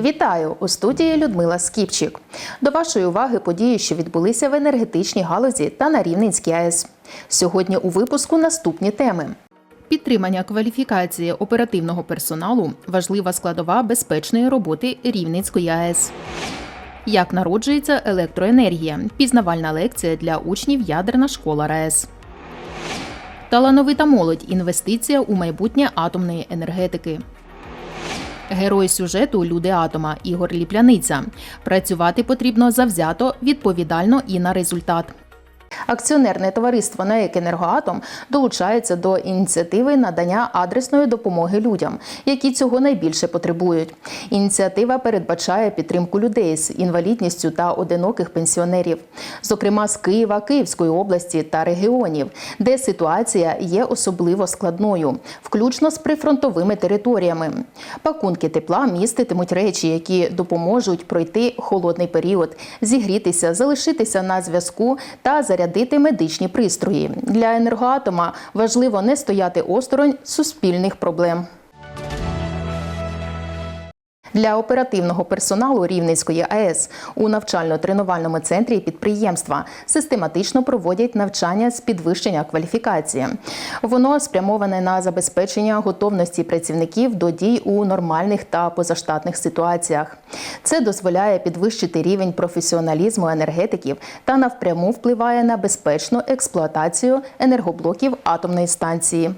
Вітаю у студії Людмила Скіпчик. До вашої уваги події, що відбулися в енергетичній галузі та на Рівненській АЕС. Сьогодні у випуску наступні теми. Підтримання кваліфікації оперативного персоналу важлива складова безпечної роботи Рівненської АЕС. Як народжується електроенергія? Пізнавальна лекція для учнів Ядерна школа РаЕС. Талановита молодь інвестиція у майбутнє атомної енергетики. Герой сюжету Люди атома Ігор Ліпляниця. Працювати потрібно завзято, відповідально і на результат. Акціонерне товариство НАЕК «Енергоатом» долучається до ініціативи надання адресної допомоги людям, які цього найбільше потребують. Ініціатива передбачає підтримку людей з інвалідністю та одиноких пенсіонерів, зокрема з Києва, Київської області та регіонів, де ситуація є особливо складною, включно з прифронтовими територіями. Пакунки тепла міститимуть речі, які допоможуть пройти холодний період, зігрітися, залишитися на зв'язку та зарядити медичні пристрої. Для енергоатома важливо не стояти осторонь суспільних проблем. Для оперативного персоналу Рівненської АЕС у навчально-тренувальному центрі підприємства систематично проводять навчання з підвищення кваліфікації. Воно спрямоване на забезпечення готовності працівників до дій у нормальних та позаштатних ситуаціях. Це дозволяє підвищити рівень професіоналізму енергетиків та навпряму впливає на безпечну експлуатацію енергоблоків атомної станції.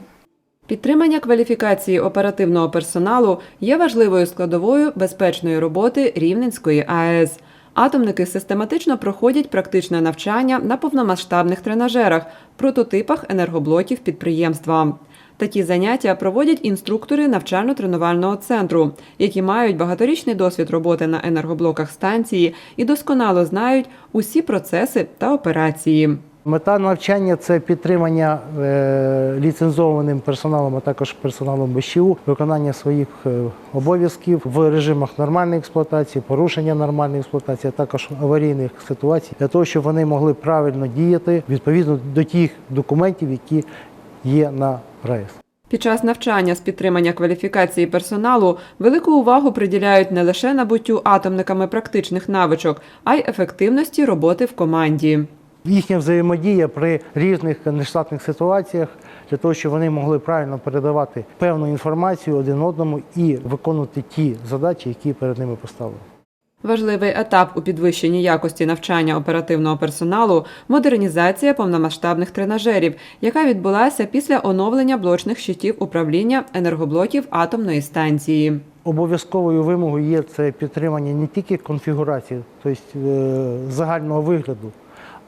Підтримання кваліфікації оперативного персоналу є важливою складовою безпечної роботи Рівненської АЕС. Атомники систематично проходять практичне навчання на повномасштабних тренажерах, прототипах енергоблоків підприємства. Такі заняття проводять інструктори навчально-тренувального центру, які мають багаторічний досвід роботи на енергоблоках станції і досконало знають усі процеси та операції. Мета навчання це підтримання е, ліцензованим персоналом, а також персоналом БЩУ, виконання своїх е, обов'язків в режимах нормальної експлуатації, порушення нормальної експлуатації, а також аварійних ситуацій, для того, щоб вони могли правильно діяти відповідно до тих документів, які є на РАЕС. Під час навчання з підтримання кваліфікації персоналу велику увагу приділяють не лише набуттю атомниками практичних навичок, а й ефективності роботи в команді. Їхня взаємодія при різних нештатних ситуаціях для того, щоб вони могли правильно передавати певну інформацію один одному і виконувати ті задачі, які перед ними поставлені. Важливий етап у підвищенні якості навчання оперативного персоналу модернізація повномасштабних тренажерів, яка відбулася після оновлення блочних щитів управління енергоблоків атомної станції. Обов'язковою вимогою є це підтримання не тільки конфігурації, тобто е, загального вигляду,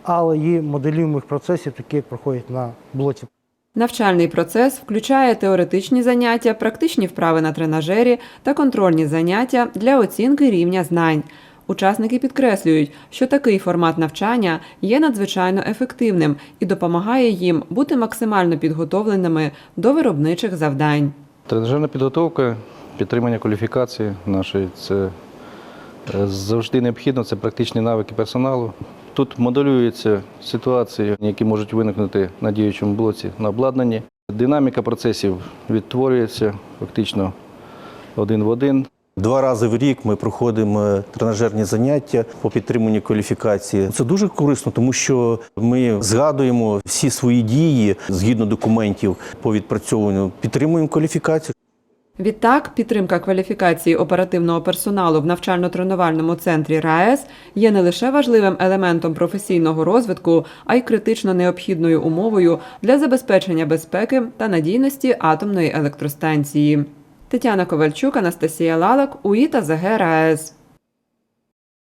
але й моделюємих процесів, такі як проходять на блоці. Навчальний процес включає теоретичні заняття, практичні вправи на тренажері та контрольні заняття для оцінки рівня знань. Учасники підкреслюють, що такий формат навчання є надзвичайно ефективним і допомагає їм бути максимально підготовленими до виробничих завдань. Тренажерна підготовка, підтримання кваліфікації нашої це е, завжди необхідно, це практичні навики персоналу. Тут моделюються ситуації, які можуть виникнути на діючому блоці на обладнанні. Динаміка процесів відтворюється фактично один в один. Два рази в рік ми проходимо тренажерні заняття по підтриманню кваліфікації. Це дуже корисно, тому що ми згадуємо всі свої дії згідно документів по відпрацьовуванню, підтримуємо кваліфікацію. Відтак, підтримка кваліфікації оперативного персоналу в навчально-тренувальному центрі РаЕС є не лише важливим елементом професійного розвитку, а й критично необхідною умовою для забезпечення безпеки та надійності атомної електростанції. Тетяна Ковальчук, Анастасія Лалак, УІ та ЗГ РаЕС.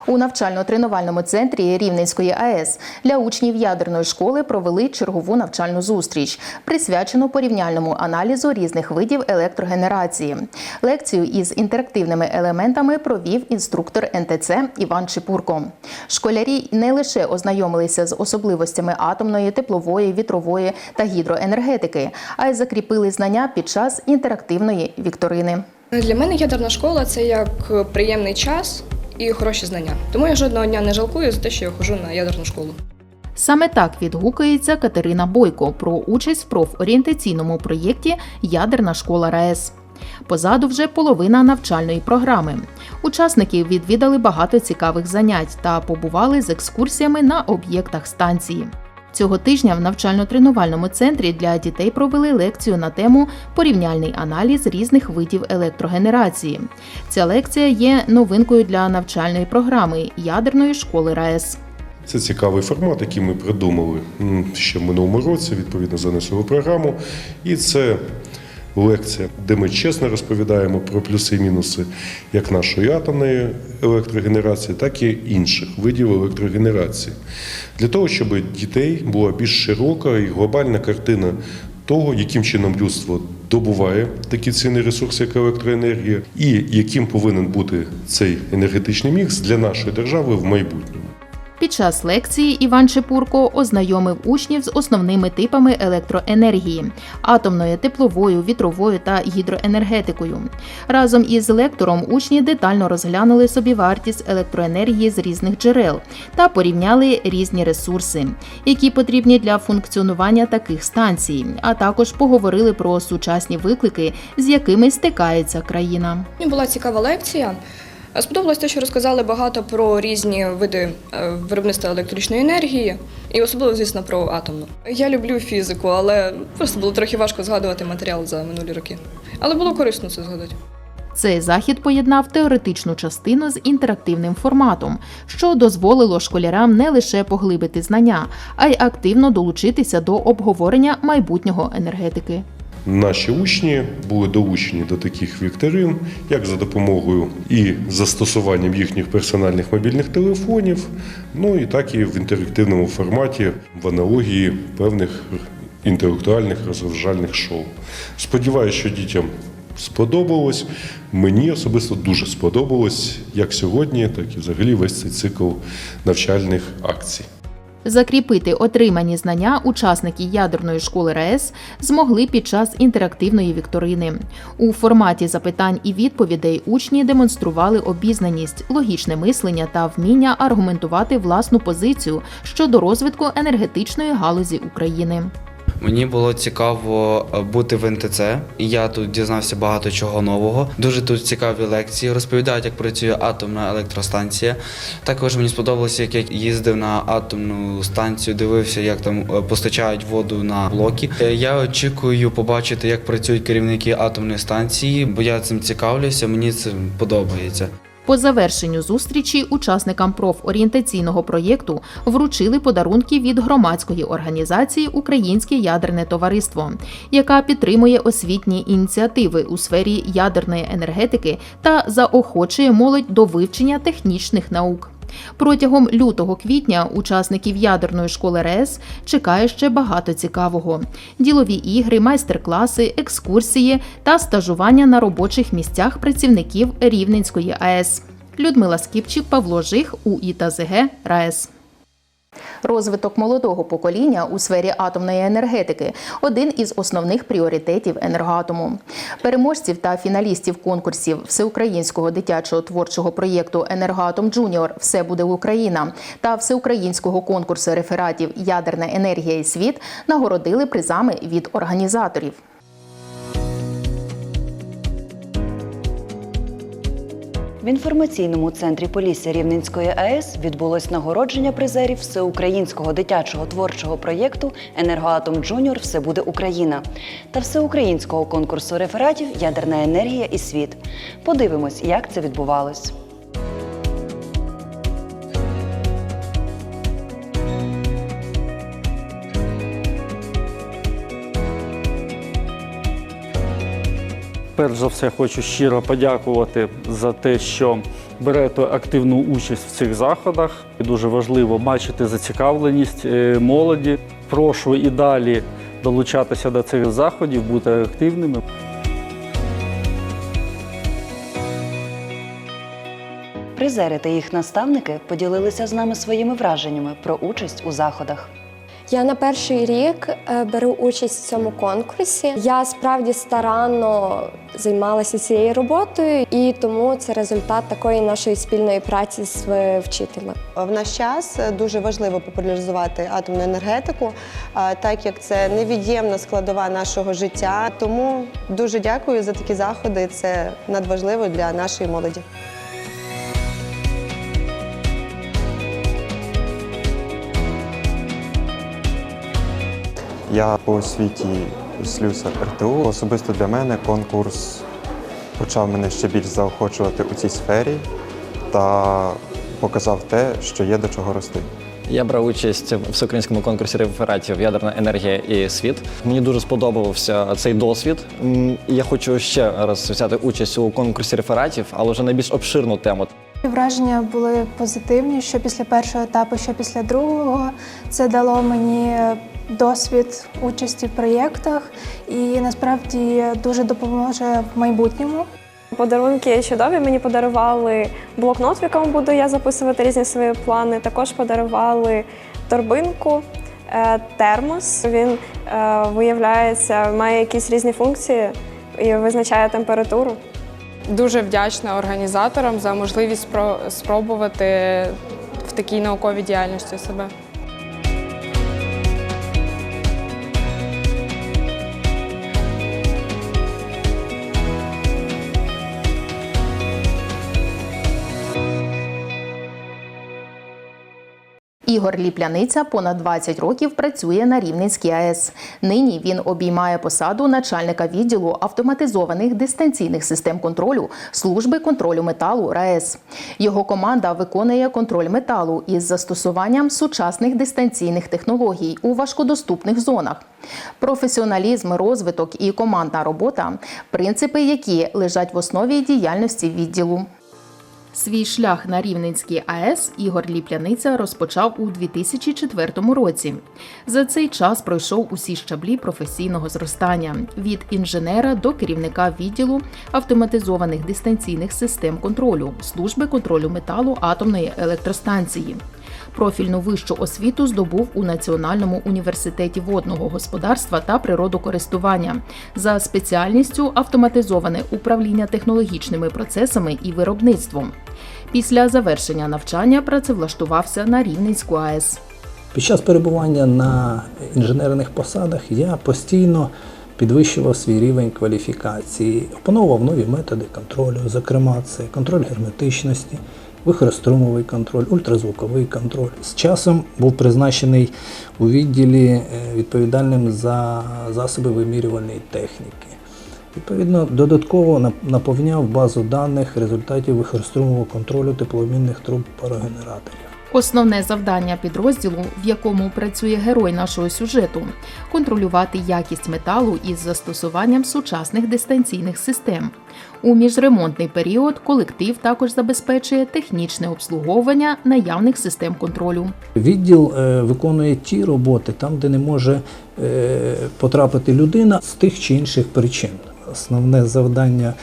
У навчально-тренувальному центрі Рівненської АЕС для учнів ядерної школи провели чергову навчальну зустріч, присвячену порівняльному аналізу різних видів електрогенерації. Лекцію із інтерактивними елементами провів інструктор НТЦ Іван Чепурко. Школярі не лише ознайомилися з особливостями атомної, теплової, вітрової та гідроенергетики, а й закріпили знання під час інтерактивної вікторини. Для мене ядерна школа це як приємний час і хороші знання. Тому я жодного дня не жалкую за те, що я ходжу на ядерну школу. Саме так відгукується Катерина Бойко про участь в профорієнтаційному проєкті Ядерна школа РаЕС. Позаду вже половина навчальної програми. Учасники відвідали багато цікавих занять та побували з екскурсіями на об'єктах станції. Цього тижня в навчально-тренувальному центрі для дітей провели лекцію на тему порівняльний аналіз різних видів електрогенерації. Ця лекція є новинкою для навчальної програми ядерної школи РаЕС. Це цікавий формат, який ми придумали ще в минулому році, відповідно занесли в програму. І це лекція, де ми чесно розповідаємо про плюси і мінуси як нашої атомної електрогенерації, так і інших видів електрогенерації. Для того, щоб дітей була більш широка і глобальна картина того, яким чином людство добуває такі цінні ресурси, як електроенергія, і яким повинен бути цей енергетичний мікс для нашої держави в майбутньому. Під час лекції Іван Чепурко ознайомив учнів з основними типами електроенергії атомною, тепловою, вітровою та гідроенергетикою. Разом із лектором учні детально розглянули собі вартість електроенергії з різних джерел та порівняли різні ресурси, які потрібні для функціонування таких станцій, а також поговорили про сучасні виклики, з якими стикається країна. Була цікава лекція. Сподобалось те, що розказали багато про різні види е, виробництва електричної енергії, і особливо, звісно, про атомну. Я люблю фізику, але просто було трохи важко згадувати матеріал за минулі роки. Але було корисно це згадати. Цей захід поєднав теоретичну частину з інтерактивним форматом, що дозволило школярам не лише поглибити знання, а й активно долучитися до обговорення майбутнього енергетики. Наші учні були долучені до таких вікторин, як за допомогою і застосуванням їхніх персональних мобільних телефонів, ну і так і в інтерактивному форматі в аналогії певних інтелектуальних розважальних шоу. Сподіваюся, що дітям сподобалось. Мені особисто дуже сподобалось як сьогодні, так і взагалі весь цей цикл навчальних акцій. Закріпити отримані знання учасники ядерної школи РаЕС змогли під час інтерактивної вікторини. У форматі запитань і відповідей учні демонстрували обізнаність, логічне мислення та вміння аргументувати власну позицію щодо розвитку енергетичної галузі України. Мені було цікаво е, бути в НТЦ, я тут дізнався багато чого нового. Дуже тут цікаві лекції. Розповідають, як працює атомна електростанція. Також мені сподобалося, як я їздив на атомну станцію, дивився, як там е, постачають воду на блоки. Е, Я очікую побачити, як працюють керівники атомної станції, бо я цим цікавлюся. Мені це подобається. По завершенню зустрічі учасникам профорієнтаційного проєкту вручили подарунки від громадської організації Українське ядерне товариство, яка підтримує освітні ініціативи у сфері ядерної енергетики та заохочує молодь до вивчення технічних наук. Протягом лютого-квітня учасників ядерної школи РЕС чекає ще багато цікавого: ділові ігри, майстер-класи, екскурсії та стажування на робочих місцях працівників Рівненської АЕС. Людмила Скіпчик, Павло Жих, у та РаЕС. Розвиток молодого покоління у сфері атомної енергетики один із основних пріоритетів енергоатому. Переможців та фіналістів конкурсів всеукраїнського дитячого творчого проєкту Енергоатом Джуніор Все буде Україна та всеукраїнського конкурсу рефератів Ядерна енергія і світ нагородили призами від організаторів. В інформаційному центрі Полісся Рівненської АЕС відбулось нагородження призерів всеукраїнського дитячого творчого проєкту Енергоатом Джуніор Все буде Україна та всеукраїнського конкурсу рефератів Ядерна енергія і світ. Подивимось, як це відбувалось. Перш за все, хочу щиро подякувати за те, що берете активну участь в цих заходах. Дуже важливо бачити зацікавленість е, молоді. Прошу і далі долучатися до цих заходів, бути активними. Призери та їх наставники поділилися з нами своїми враженнями про участь у заходах. Я на перший рік е, беру участь в цьому конкурсі. Я справді старанно займалася цією роботою, і тому це результат такої нашої спільної праці з е, вчителем. В наш час дуже важливо популяризувати атомну енергетику, так як це невід'ємна складова нашого життя. Тому дуже дякую за такі заходи. Це надважливо для нашої молоді. Я по освіті слюсар РТУ. Особисто для мене конкурс почав мене ще більш заохочувати у цій сфері та показав те, що є до чого рости. Я брав участь в всеукраїнському конкурсі рефератів Ядерна енергія і світ. Мені дуже сподобався цей досвід. Я хочу ще раз взяти участь у конкурсі рефератів, але вже на більш обширну тему. Враження були позитивні, що після першого етапу, що після другого. Це дало мені досвід участі в проєктах і насправді дуже допоможе в майбутньому. Подарунки чудові. Мені подарували блокнот, в якому буду я записувати різні свої плани. Також подарували торбинку, е, термос. Він е, виявляється, має якісь різні функції і визначає температуру. Дуже вдячна організаторам за можливість спро- спробувати в такій науковій діяльності себе. Ігор Ліпляниця понад 20 років працює на Рівненській АЕС. Нині він обіймає посаду начальника відділу автоматизованих дистанційних систем контролю служби контролю металу РаЕС. Його команда виконує контроль металу із застосуванням сучасних дистанційних технологій у важкодоступних зонах. Професіоналізм, розвиток і командна робота принципи, які лежать в основі діяльності відділу. Свій шлях на Рівненській АЕС Ігор Ліпляниця розпочав у 2004 році. За цей час пройшов усі щаблі професійного зростання від інженера до керівника відділу автоматизованих дистанційних систем контролю служби контролю металу атомної електростанції. Профільну вищу освіту здобув у Національному університеті водного господарства та природокористування за спеціальністю автоматизоване управління технологічними процесами і виробництвом. Після завершення навчання працевлаштувався на Рівненську АЕС. Під час перебування на інженерних посадах я постійно підвищував свій рівень кваліфікації, опановував нові методи контролю, зокрема, це контроль герметичності, вихрострумовий контроль, ультразвуковий контроль. З часом був призначений у відділі е, відповідальним за засоби вимірювальної техніки. Відповідно, додатково наповняв базу даних результатів вихрострумового контролю теплообмінних труб парогенераторів. Основне завдання підрозділу, в якому працює герой нашого сюжету, контролювати якість металу із застосуванням сучасних дистанційних систем. У міжремонтний період колектив також забезпечує технічне обслуговування наявних систем контролю. Відділ е, виконує ті роботи там, де не може е, потрапити людина з тих чи інших причин. Основне завдання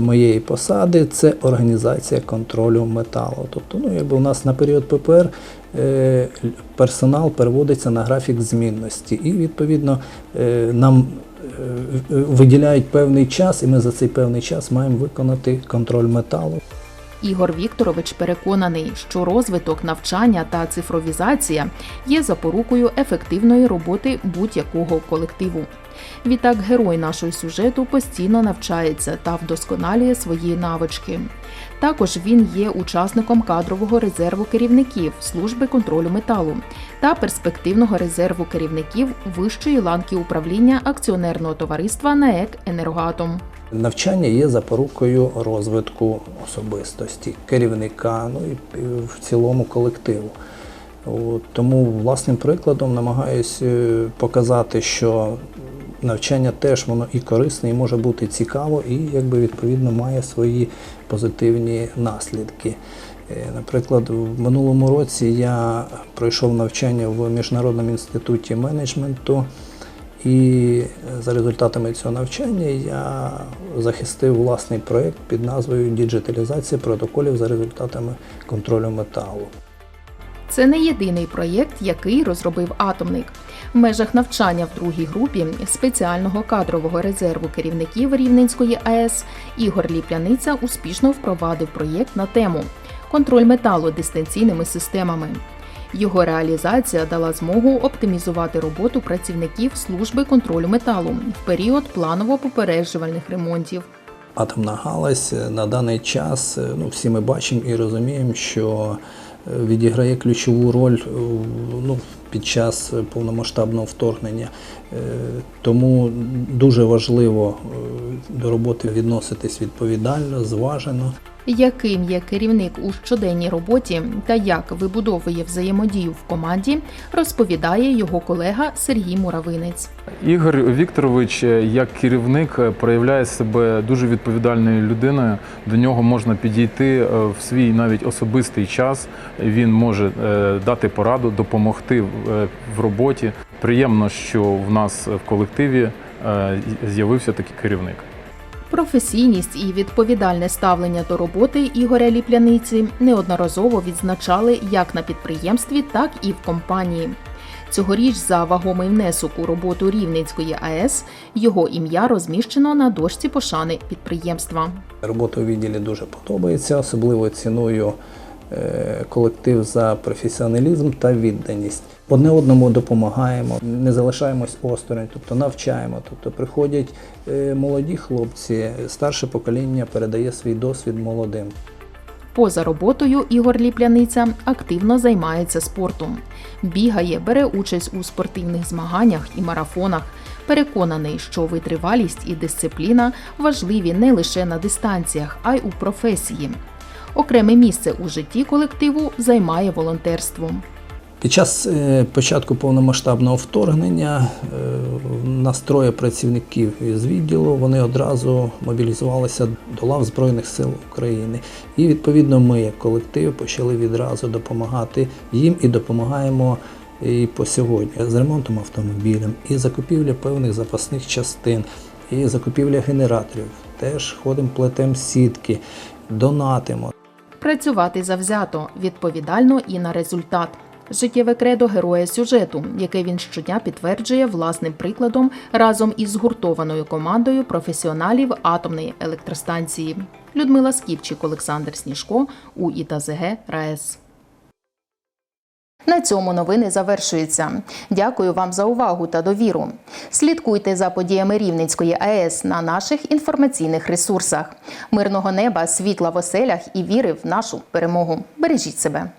моєї посади це організація контролю металу. Тобто, ну, якби у нас на період ППР е, персонал переводиться на графік змінності, і відповідно е, нам е, виділяють певний час, і ми за цей певний час маємо виконати контроль металу. Ігор Вікторович переконаний, що розвиток навчання та цифровізація є запорукою ефективної роботи будь-якого колективу. Відтак, герой нашого сюжету постійно навчається та вдосконалює свої навички. Також він є учасником кадрового резерву керівників служби контролю металу та перспективного резерву керівників вищої ланки управління акціонерного товариства НАЕК Енергоатом. Навчання є запорукою розвитку особистості, керівника, ну і в цілому колективу. Тому власним прикладом намагаюся показати, що навчання теж воно і корисне, і може бути цікаво, і якби відповідно має свої позитивні наслідки. Е, Наприклад, в минулому році я пройшов навчання в Міжнародному інституті менеджменту. І за результатами цього навчання я захистив власний проєкт під назвою Діджиталізація протоколів за результатами контролю металу. Це не єдиний проєкт, який розробив атомник. В межах навчання в другій групі спеціального кадрового резерву керівників Рівненської АЕС Ігор Ліпляниця успішно впровадив проєкт на тему контроль металу дистанційними системами. Його реалізація дала змогу оптимізувати роботу працівників служби контролю металу в період планово-попереджувальних ремонтів. Атомна галузь е, на даний час, е, ну, всі ми бачимо і розуміємо, що е, відіграє ключову роль ну, під час е, повномасштабного вторгнення. Е, Тому дуже важливо е, до роботи відноситись відповідально, зважено. Яким є керівник у щоденній роботі та як вибудовує взаємодію в команді, розповідає його колега Сергій Муравинець. Ігор Вікторович, як керівник, проявляє себе дуже відповідальною людиною. До нього можна підійти в свій навіть особистий час. Він може дати пораду, допомогти в- е, роботі. Приємно, що в нас в колективі е, з'явився такий керівник. Професійність і відповідальне ставлення до роботи Ігоря Ліпляниці неодноразово відзначали як на підприємстві, так і в компанії. Цьогоріч за вагомий внесок у роботу Рівненської АЕС його ім'я розміщено на дошці пошани підприємства. Робота у відділі дуже подобається, особливо ціную е, колектив за професіоналізм та відданість. Одне одному допомагаємо, не залишаємось осторонь, тобто навчаємо. Тобто приходять е, молоді хлопці, старше покоління передає свій досвід молодим. Поза роботою Ігор Ліпляниця активно займається спортом. Бігає, бере участь у спортивних змаганнях і марафонах. Переконаний, що витривалість і дисципліна важливі не лише на дистанціях, а й у професії. Окреме місце у житті колективу займає волонтерство. Під час е, початку повномасштабного вторгнення е, нас працівників із відділу вони одразу мобілізувалися до лав Збройних сил України. І відповідно ми, як колектив, почали відразу допомагати їм і допомагаємо і по сьогодні з ремонтом автомобілів, і закупівля певних запасних частин, і закупівля генераторів. Теж ходимо плетем сітки, донатимо. Працювати завзято, відповідально і на результат. Життєве кредо героя сюжету, яке він щодня підтверджує власним прикладом разом із згуртованою командою професіоналів атомної електростанції. Людмила Скіпчик, Олександр Сніжко у ІТАЗГ РаЕС. На цьому новини завершуються. Дякую вам за увагу та довіру. Слідкуйте за подіями Рівненської АЕС на наших інформаційних ресурсах. Мирного неба, світла в оселях і віри в нашу перемогу. Бережіть себе.